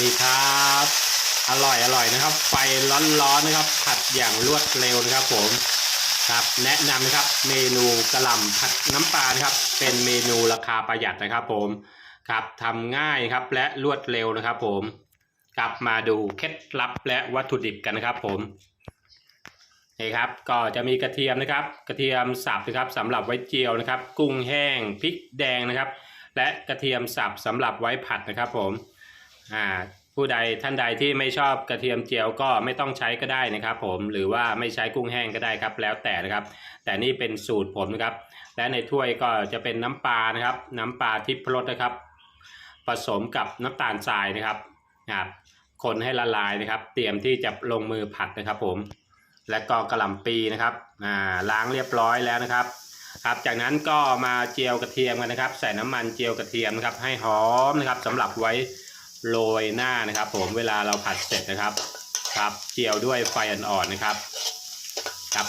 นี่ครับ อร่อยอร่อยนะครับ ไฟร้อนๆนะครับ ผัดอย่างรวดเร็วนะครับ ผมครับแนะนำนะครับเมนูกระหล่ำผัดน้ำปลานะครับ เป็นเมนูราคาประหยัดนะครับ ผมครับทำง่ายครับและรวดเร็วนะครับ ผมกลับมาดูเคล็ดลับและวัตถุดิบกันนะครับ ผมนี่ครับก็จะมีกระเทียมนะครับ กระเทียมสับนะครับสำหรับไว้เจียวนะครับ กุ้งแห้งพริกแดงนะครับ และกระเทียมสับสำหรับไว้ผัดนะครับ ผม อ่าผู้ใดท่านใดที่ไม่ชอบกระเทียมเจียวก็ไม่ต้องใช้ก็ได้นะครับผมหรือว่าไม่ใช้กุ้งแห้งก็ได้ครับ แล้วแต่นะครับ แต่นี่เป็นสูตรผมนะครับ และในถ้วยก็จะเป็นน้ำปลานะครับ น้ำปลาทิพรสนะครับ ผสมกับน้ำตาลทรายนะครับนะครับคนให้ละลายนะครับ เตรียมที่จะลงมือผัดนะครับ ผม และก็กระหล่ำปีนะครับอ่าล้างเรียบร้อยแล้วนะครับครับจากนั้นก็มาเจียวกระเทียมกันนะครับ ใส่น้ำมันเจียวกระเทียมนะครับให้หอมนะครับสำหรับไว้ โรยหน้านะครับ ผมเวลาเราผัดเสร็จนะครับครับเจียวด้วยไฟอ่อนๆนะครับครับ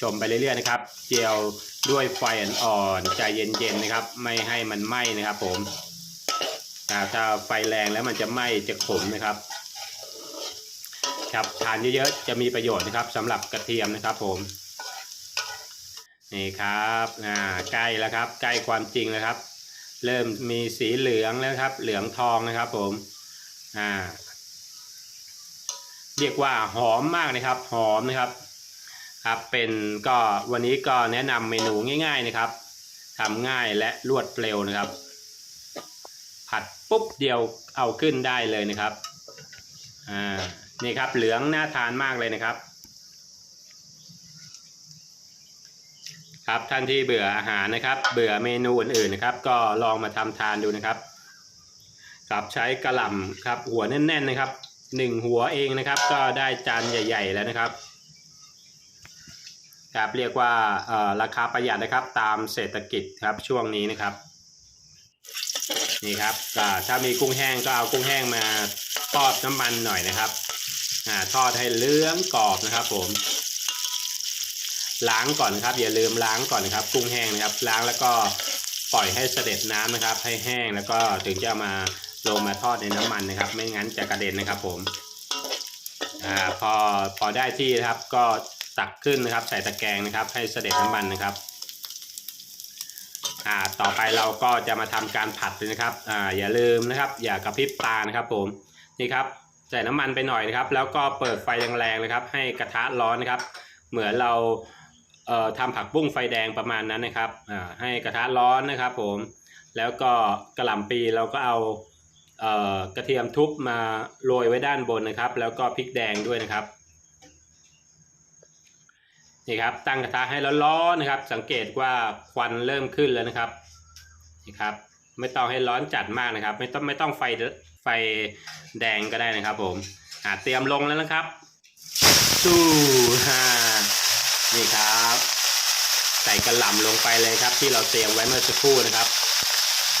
ชมไปเรื่อยๆนะครับ เจียวด้วยไฟอ่อนๆใจเย็นๆนะครับ ไม่ให้มันไหม้นะครับ ผมถ้าไฟแรงแล้วมันจะไหม้จะขมนะครับ ครับทานเยอะๆจะมีประโยชน์นะครับสำหรับกระเทียมนะครับ ผมนี่ครับอ่าใกล้แล้วครับ ใกล้ความจริงแล้วครับ เริ่มมีสีเหลืองแล้วครับ เหลืองทองนะครับ ผม อ่า เรียกว่าหอมมากนะครับ หอมนะครับ ครับเป็นก็วันนี้ก็แนะนำเมนูง่าย ๆนะครับทำง่ายและรวดเร็วนะครับ ผัดปุ๊บเดียวเอาขึ้นได้เลยนะครับอ่านี่ครับเหลืองน่าทานมากเลยนะครับ ครับท่านที่เบื่ออาหารนะครับ เบื่อเมนูอื่นๆนะครับ ก็ลองมาทำทานดูนะครับ ครับใช้กระหล่ำครับหัวแน่นๆนะครับหนึ่งหัวเองนะครับ ก็ได้จานใหญ่ ๆ แล้วนะครับครับเรียกว่าราคาประหยัดนะครับตามเศรษฐกิจครับช่วงนี้นะครับนี่ครับถ้ามีกุ้งแห้งก็เอากุ้งแห้งมาทอดน้ำมันหน่อยนะครับอทอดให้เหลืองกรอบนะครับ ผมล้างก่อนนครับ อย่าลืมล้างก่อนนะครับ กุ้งแห้งนะครับ ล้างแล้วก็ปล่อยให้เสด็จน้ำนะครับ ให้แห้งแล้วก็ถึงจะมา ลงมาทอดในน้ำมันนะครับ ไม่งั้นจะกระเด็นนะครับผมอ่าพอพอได้ที่นะครับก็ตักขึ้นนะครับ ใส่ตะแกรงนะครับ ให้เสด็จน้ำมันนะครับอ่าต่อไปเราก็จะมาทำการผัดเลยนะครับอ่าอย่าลืมนะครับ อย่ากระพริบตานะครับผมนี่ครับใส่น้ำมันไปหน่อยนะครับ แล้วก็เปิดไฟแรงๆนะครับ ให้กระทะร้อนนะครับ เหมือนเราเอ่อทำผักบุ้งไฟแดงประมาณนั้นนะครับอ่าให้กระทะร้อนนะครับ ผมแล้วก็กระหล่ำปีเราก็เอา กระเทียมทุบมาโรยไว้ด้านบนนะครับ แล้วก็พริกแดงด้วยนะครับนี่ครับตั้งกระทะให้ร้อนๆนะครับ สังเกตว่าควันเริ่มขึ้นแล้วนะครับนี่ครับไม่ต้องให้ร้อนจัดมากนะครับ ไม่ต้องไม่ต้องไฟไฟแดงก็ได้นะครับ ผมอ่าเตรียมลงแล้วนะครับสู้ฮ่านี่ครับ ใส่กระหล่ำลงไปเลยครับ ที่เราเตรียมไว้เมื่อสักครู่นะครับ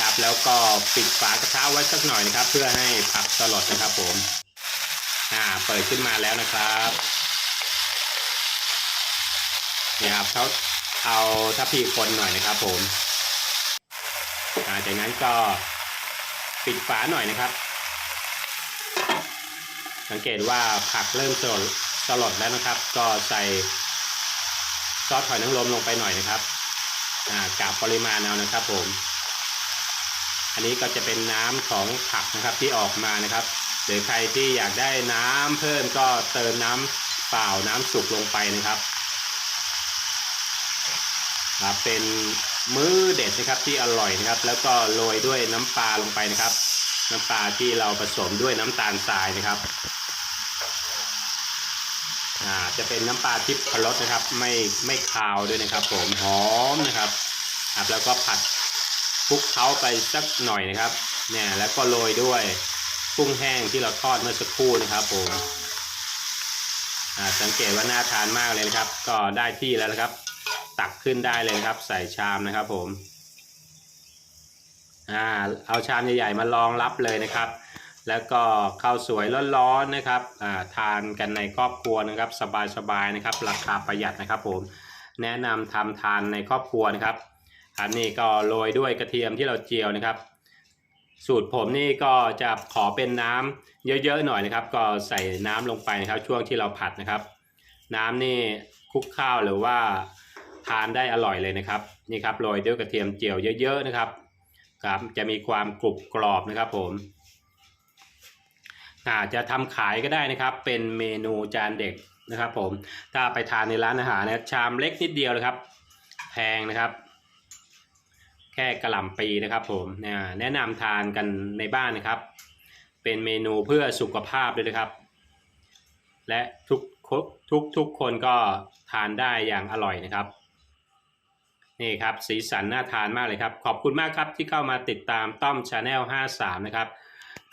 ครับ แล้วก็ปิดฝากระทะไว้สักหน่อยนะครับ เพื่อให้ผักสลดนะครับผมอ่าเปิดขึ้นมาแล้วนะครับนี่ครับเขาเอาทัพพีคนหน่อยนะครับ ผมอ่าจากนั้นก็ปิดฝาหน่อยนะครับ สังเกตว่าผักเริ่มสลดสลดแล้วนะครับ ก็ใส่ซอสหอยนางรมลงไปหน่อยนะครับ อ่ากาบปริมาณเอานะครับผม อันนี้ก็จะเป็นน้ำของผักนะครับที่ออกมานะครับหรือใครที่อยากได้น้ำเพิ่มก็เติมน้ำเปล่าน้ำสุกลงไปนะครับครับเป็นมื้อเด็ดนะครับที่อร่อยนะครับ แล้วก็โรยด้วยน้ำปลาลงไปนะครับ น้ำปลาที่เราผสมด้วยน้ำตาลทรายนะครับอ่าจะเป็นน้ำปลาทิพย์พรสนะครับ ไม่ไม่คาวด้วยนะครับ ผมหอมนะครับครับแล้วก็ผัด คลุกเคล้าไปสักหน่อยนะครับเนี่ยแล้วก็โรยด้วยกุ้งแห้งที่เราทอดเมื่อสักครู่นะครับผมอ่าสังเกตว่าน่าทานมากเลยนะครับ ก็ได้ที่แล้วนะครับ ตักขึ้นได้เลยนะครับ ใส่ชามนะครับผมอ่าเอาชามใหญ่ๆมารองรับเลยนะครับ แล้วก็ข้าวสวยร้อนๆนะครับอ่าทานกันในครอบครัวนะครับ สบายๆนะครับ ราคาประหยัดนะครับ ผมแนะนำทำทานในครอบครัวนะครับ อันนี้ก็โรยด้วยกระเทียมที่เราเจียวนะครับ สูตรผมนี่ก็จะขอเป็นน้ำเยอะๆหน่อยนะครับ ก็ใส่น้ำลงไปนะครับ ช่วงที่เราผัดนะครับ น้ำนี่คุกข้าวหรือว่าทานได้อร่อยเลยนะครับนี่ครับโรยด้วยกระเทียมเจียวเยอะ ๆนะครับครับจะมีความกรุบกรอบนะครับผมอาจจะทำขายก็ได้นะครับ เป็นเมนูจานเด็กนะครับ ผมถ้าไปทานในร้านอาหารนะชามเล็กนิดเดียวนะครับ แพงนะครับ ค่กระหล่ำปีนะครับผมเนี่ยแนะนำทานกันในบ้านนะครับ เป็นเมนูเพื่อสุขภาพด้วยนะครับ และทุกทุกทุกคนก็ทานได้อย่างอร่อยนะครับ นี่ครับสีสันน่าทานมากเลยครับ ขอบคุณมากครับที่เข้ามาติดตามต้อมชาแนล53 นะครับ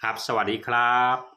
ครับ สวัสดีครับ